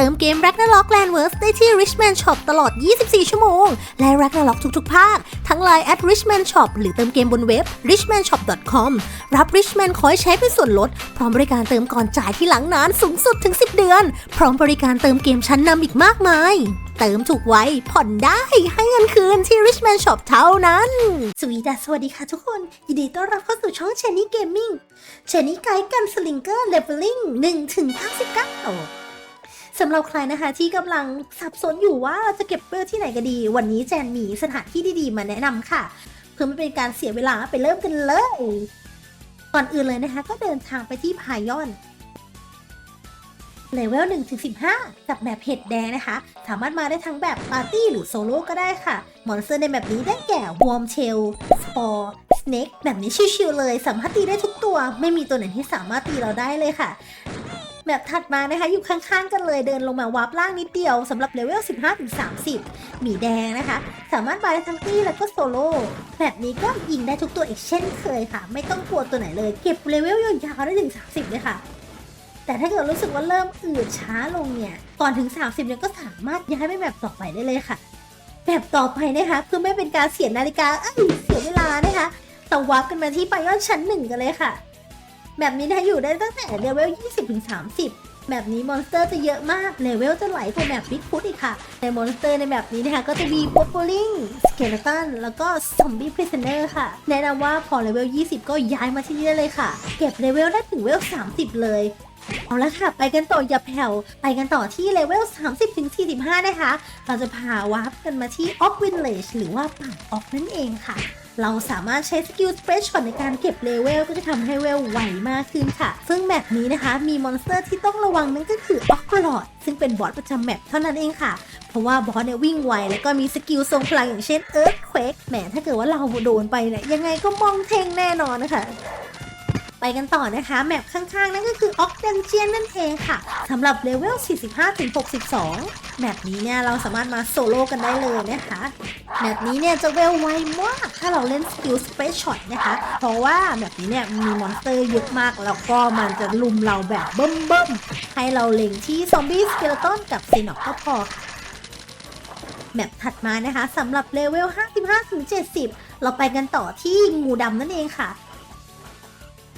เติมเกม Ragnarok Landverse ได้ที่ Richman Shop ตลอด 24 ชั่วโมง และ Ragnarok ทุกๆ ภาค ทั้ง Line at Richman Shop หรือเติมเกมบนเว็บ richmanshop.com รับ Richman คอยใช้เป็นส่วนลด พร้อมบริการเติมก่อนจ่ายที่หลังนานสูงสุดถึง 10 เดือน พร้อมบริการเติมเกมชั้นนำอีกมากมาย เติมถูกไว้ผ่อนได้ให้เงินคืนที่ Richman Shop เท่านั้น สวีดัสสวัสดีค่ะทุกคน ยินดีต้อนรับเข้าสู่ช่อง c h a n n y Gaming เชนนี่ไกด์กันสลิงเกอร์เลเวลลิ่ง1ถึง99ส สำหรับใครนะคะที่กำลังสับสนอยู่ว่าเราจะเก็บเปลือกที่ไหนกันดี วันนี้แจนมีสถานที่ดีๆมาแนะนำค่ะ เพื่อไม่เป็นการเสียเวลาไปเริ่มกันเลย ก่อนอื่นเลยนะคะ ก็เดินทางไปที่พายอนเลเวล1ถึง15 กับแบบเห็ดแดงนะคะ สามารถมาได้ทั้งแบบปาร์ตี้หรือโซโล่ก็ได้ค่ะ มอนสเตอร์ในแบบนี้ได้แก่วอร์มเชลสปอร์สเน็กแบบนี้ชิวๆเลย สามารถตีได้ทุกตัว ไม่มีตัวไหนที่สามารถตีเราได้เลยค่ะ แบบถัดมานะคะอยู่ข้างๆกันเลยเดินลงมาวาร์ปล่างนิดเดียวสำหรับเลเวล 15-30 หมีแดงนะคะ สามารถมาได้ทั้งตี้แล้วก็โซโล่แบบนี้ก็ยิงได้ทุกตัวอีกเช่นเคยค่ะ ไม่ต้องกลัวตัวไหนเลย เก็บเลเวลยาวๆได้ถึง 30 เลยค่ะ แต่ถ้าเกิดรู้สึกว่าเริ่มอืดช้าลงเนี่ย ก่อนถึง 30เนี่ยก็สามารถย้ายไปแบบต่อไปได้เลยค่ะ แบบต่อไปนะคะเพื่อไม่เป็นการเสียนาฬิกาเอ้ยเสียเวลานะคะเราวาร์ปกันมาที่ปายอนชั้นหนึ่งกันเลยค่ะ แบบนี้นะอยู่ได้ตั้งแต่เลเวล 20ถึง30 แบบนี้มอนสเตอร์จะเยอะมาก เลเวลจะไหลกว่าแบบบิ๊กฟุตอีกค่ะ ในมอนสเตอร์ในแบบนี้นะคะ ก็จะมีป๊ปปูลิงสเกเลตันแล้วก็ซอมบี้พริซเนอร์ค่ะ แนะนำว่าพอเลเวล 20 ก็ย้ายมาที่นี่ได้เลยค่ะ เก็บเลเวลได้ถึงเลเวล 30 เลยเอาละค่ะ ไปกันต่ออย่าแผ่ว ไปกันต่อที่เลเวล 30ถึง45 นะคะ เราจะพาวาร์ปกันมาที่ออกวินเลจหรือว่าป่าออกนั่นเองค่ะ เราสามารถใช้สกิลสเปรชช็อตในการเก็บเลเวลก็จะทำให้เวลไวมากขึ้นค่ะ ซึ่งแมปนี้นะคะมีมอนสเตอร์ที่ต้องระวังนั่นก็คือออกกรอดซึ่งเป็นบอสประจำแมปเท่านั้นเองค่ะ เพราะว่าบอสเนี่ยวิ่งไวแล้วก็มีสกิลทรงพลังอย่างเช่นเอิร์ธเควกแหมถ้าเกิดว่าเราโดนไปเนี่ยยังไงก็มองเทงแน่นอนนะคะ ไปกันต่อนะคะ แมปข้างๆ นั่นก็คือออกเดนเจียนนั่นเองค่ะสำหรับเลเวล 45ถึง62 แมปนี้เนี่ยเราสามารถมาโซโล่กันได้เลยนะคะ แมปนี้เนี่ยจะเวลไวมาก ถ้าเราเล่นสกิลสเปซช็อตนะคะ เพราะว่าแมปนี้เนี่ยมีมอนสเตอร์เยอะมาก แล้วก็มันจะลุมเราแบบเบิ่มๆ ให้เราเล็งที่ซอมบี้สเกเลตันกับซีนอกก็พอแมปถัดมานะคะสำหรับเลเวล 55-70 เราไปกันต่อที่งูดำนั่นเองค่ะ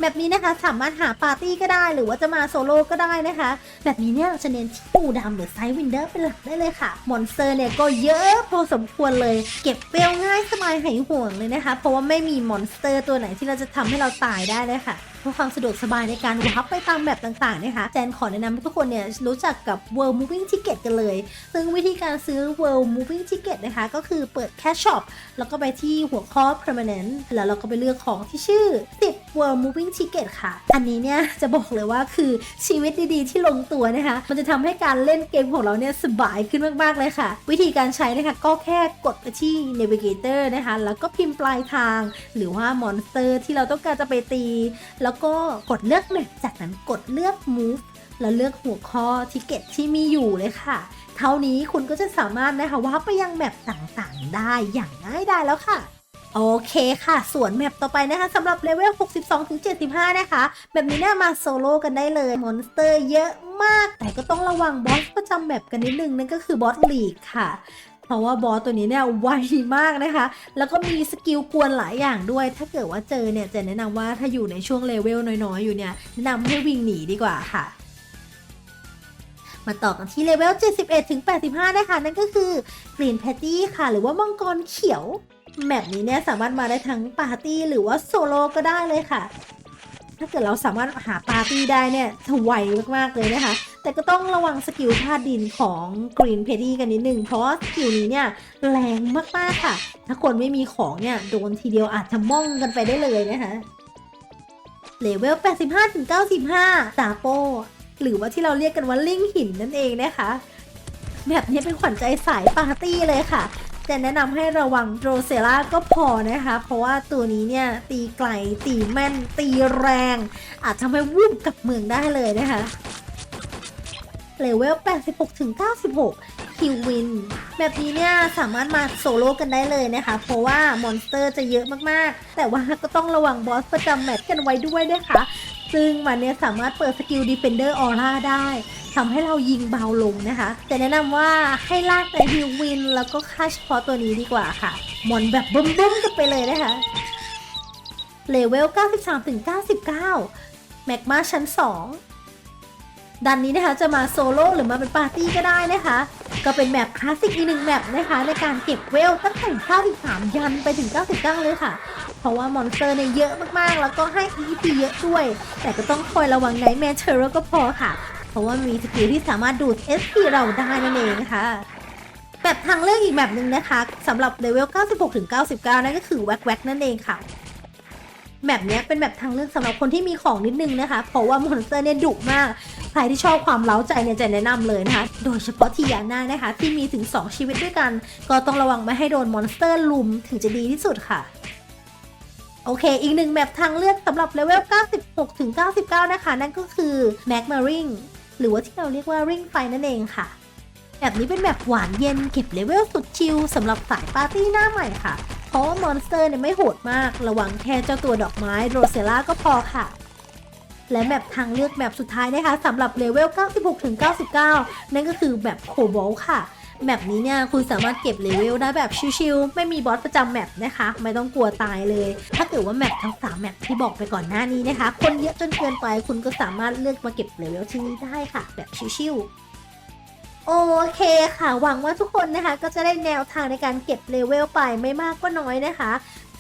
แบบนี้นะคะสามารถหาปาร์ตี้ก็ได้หรือว่าจะมาโซโล่ก็ได้นะคะ แบบนี้เนี่ยเราจะเน้นที่ปูดำหรือไซวินเดอร์เป็นหลักได้เลยค่ะมอนสเตอร์เนี่ยก็เยอะพอสมควรเลย เก็บเปรี้ยวง่ายสบายหายห่วงเลยนะคะ เพราะว่าไม่มีมอนสเตอร์ตัวไหนที่เราจะทำให้เราตายได้เลยค่ะ เพื่อความสะดวกสบายในการวับไปตามแบบต่างๆนะคะแจนขอแนะนำให้ทุกคนเนี่ยรู้จักกับ World Moving Ticket กันเลย ซึ่งวิธีการซื้อ World Moving Ticket นะคะก็คือเปิดแค่ช็อปแล้วก็ไปที่หัวข้อ permanent แล้วเราก็ไปเลือกของที่ชื่อ 10 World Moving Ticket ค่ะ อันนี้เนี่ยจะบอกเลยว่าคือชีวิตดีๆ ที่ลงตัวนะคะ มันจะทำให้การเล่นเกมของเราเนี่ยสบายขึ้นมากๆเลยค่ะ วิธีการใช้นะคะก็แค่กดไปที่ Navigator นะคะแล้วก็พิมพ์ปลายทาง หรือว่ามอนสเตอร์ที่เราต้องการจะไปตีแล้วแล้วก็กดเลือกแมปจากนั้นกดเลือก move แล้วเลือกหัวข้อทิเก็ตที่มีอยู่เลยค่ะ เท่านี้คุณก็จะสามารถนะคะว่าไปยังแมปต่างๆ ได้อย่างง่ายได้แล้วค่ะ โอเคค่ะ ส่วนแมปต่อไปนะคะสำหรับเลเวล 62-75 นะคะ แบบนี้เนี่ยมาโซโล่กันได้เลยมอนสเตอร์เยอะมาก แต่ก็ต้องระวังบอสประจำแมปกันนิดนึงนั่นก็คือบอสลีกค่ะ เพราะว่าบอสตัวนี้เนี่ยไวมากนะคะ แล้วก็มีสกิลกวนหลายอย่างด้วย ถ้าเกิดว่าเจอเนี่ยจะแนะนำว่าถ้าอยู่ในช่วงเลเวลน้อยๆ อยู่เนี่ยแนะนำให้วิ่งหนีดีกว่าค่ะมาต่อกันที่เลเวล 71 ถึง 85 นะคะ นั่นก็คือกรีนแพตตี้ค่ะ หรือว่ามังกรเขียว แมปนี้เนี่ยสามารถมาได้ทั้งปาร์ตี้หรือว่าโซโล่ก็ได้เลยค่ะ ถ้าเกิดเราสามารถหาปาร์ตี้ได้เนี่ยจะไวมากๆเลยนะคะ แต่ก็ต้องระวังสกิลธาตุดินของกรีนเพดดี้กันนิดนึง เพราะว่าสกิลนี้เนี่ยแรงมากๆค่ะ ถ้าคนไม่มีของเนี่ยโดนทีเดียวอาจจะม่องกันไปได้เลยนะคะเลเวล 85ถึง95ซาโป หรือว่าที่เราเรียกกันว่าลิงหินนั่นเองนะคะ แบบนี้เป็นขวัญใจสายปาร์ตี้เลยค่ะ แต่แนะนำให้ระวังโดเซล่าก็พอนะคะ เพราะว่าตัวนี้เนี่ย ตีไกล ตีแม่น ตีแรง อาจทำให้วูบกับเมืองได้เลยนะคะ เลเวล 86 ถึง 96 คิววิน แบบนี้เนี่ยสามารถมาโซโล่กันได้เลยนะคะ เพราะว่ามอนสเตอร์จะเยอะมากๆ แต่ว่าก็ต้องระวังบอสประจำแมตช์กันไว้ด้วยนะคะ ซึ่งมันเนี่ยสามารถเปิดสกิล Defender Aura ได้ทำให้เรายิงเบาลงนะคะ แต่แนะนำว่าให้ลากแต่ฮิววิน แล้วก็ค่าเฉพาะตัวนี้ดีกว่าค่ะ มอนแบบบึ้มๆกันไปเลยนะคะ เลเวล 93ถึง99 แมกมาชั้น 2 ดันนี้นะคะจะมาโซโล่หรือมาเป็นปาร์ตี้ก็ได้นะคะ ก็เป็นแบบคลาสสิกอีกหนึ่งแบบนะคะ ในการเก็บเวลตั้งแต่ 93 ยันไปถึง 99 เลยค่ะ เพราะว่ามอนสเตอร์เนี่ยเยอะมากๆ แล้วก็ให้ EP เยอะด้วย แต่ก็ต้องคอยระวังไนท์แมนเชอร์ก็พอค่ะ เพราะว่ามีสกิลที่สามารถดูด SP เราได้นั่นเองค่ะแบบทางเลือกอีกแบบหนึ่งนะคะสำหรับเลเวล 96ถึง99 นั่นก็คือแว็กแว็กนั่นเองค่ะ แบบเนี้ยเป็นแบบทางเลือกสำหรับคนที่มีของนิดนึงนะคะ เพราะว่ามอนสเตอร์เนี่ยดุมาก ใครที่ชอบความเล้าใจเนี่ยจะแนะนำเลยนะคะ โดยเฉพาะทียาน่านะคะ ที่มีถึง 2 ชีวิตด้วยกัน ก็ต้องระวังไม่ให้โดนมอนสเตอร์ลุมถึงจะดีที่สุดค่ะโอเค อีกหนึ่งแบบทางเลือกสำหรับเลเวล 96 ถึง 99 นะคะ นั่นก็คือ m a g m a r i n g หรือว่าที่เราเรียกว่า Ring ไฟนั่นเองค่ะ แบบนี้เป็นแบบหวานเย็นเก็บเลเวลสุดชิลสำหรับสายปาร์ตี้หน้าใหม่ค่ะ เพราะว่ามอนสเตอร์เนี่ยไม่โหดมาก ระวังแค่เจ้าตัวดอกไม้โรเซล่าก็พอค่ะ และแบบทางเลือกแบบสุดท้ายนะคะสำหรับเลเวล 96 ถึง 99 นั่นก็คือแบบโคบอลค่ะแบบนี้เนี่ยคุณสามารถเก็บเลเวลได้แบบชิลๆไม่มีบอสประจำแมปนะคะ ไม่ต้องกลัวตายเลย ถ้าเกิดว่าแมปทั้ง 3 แมปที่บอกไปก่อนหน้านี้นะคะ คนเยอะจนเกินไปคุณก็สามารถเลือกมาเก็บเลเวลที่นี่ได้ค่ะ แบบชิลๆ โอเคค่ะ หวังว่าทุกคนนะคะ ก็จะได้แนวทางในการเก็บเลเวลไปไม่มากก็น้อยนะคะ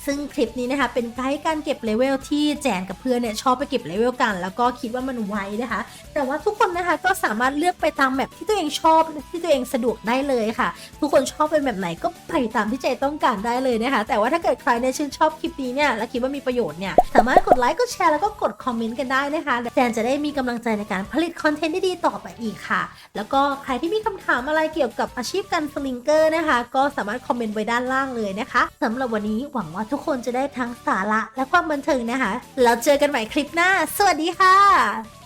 ซึ่งคลิปนี้นะคะเป็นไกด์การเก็บเลเวลที่แจนกับเพื่อนเนี่ยชอบไปเก็บเลเวลกัน แล้วก็คิดว่ามันไวนะคะ แต่ว่าทุกคนนะคะก็สามารถเลือกไปตามแบบที่ตัวเองชอบที่ตัวเองสะดวกได้เลยค่ะ ทุกคนชอบเป็นแบบไหนก็ไปตามที่ใจต้องการได้เลยนะคะ แต่ว่าถ้าเกิดใครเนี่ยชื่นชอบคลิปนี้เนี่ยและคิดว่ามีประโยชน์เนี่ยสามารถกดไลค์กดแชร์แล้วก็กดคอมเมนต์กันได้นะคะแจนจะได้มีกำลังใจในการผลิตคอนเทนต์ที่ดีต่อไปอีกค่ะ แล้วก็ใครที่มีคำถามอะไรเกี่ยวกับอาชีพการสลิงเกอร์นะคะ ก็สามารถคอมเมนต์ไว้ด้านล่างเลยนะคะสำหรับวันนี้หวังว่าทุกคนจะได้ทั้งสาระและความบันเทิงนะคะ แล้วเจอกันใหม่คลิปหน้า สวัสดีค่ะ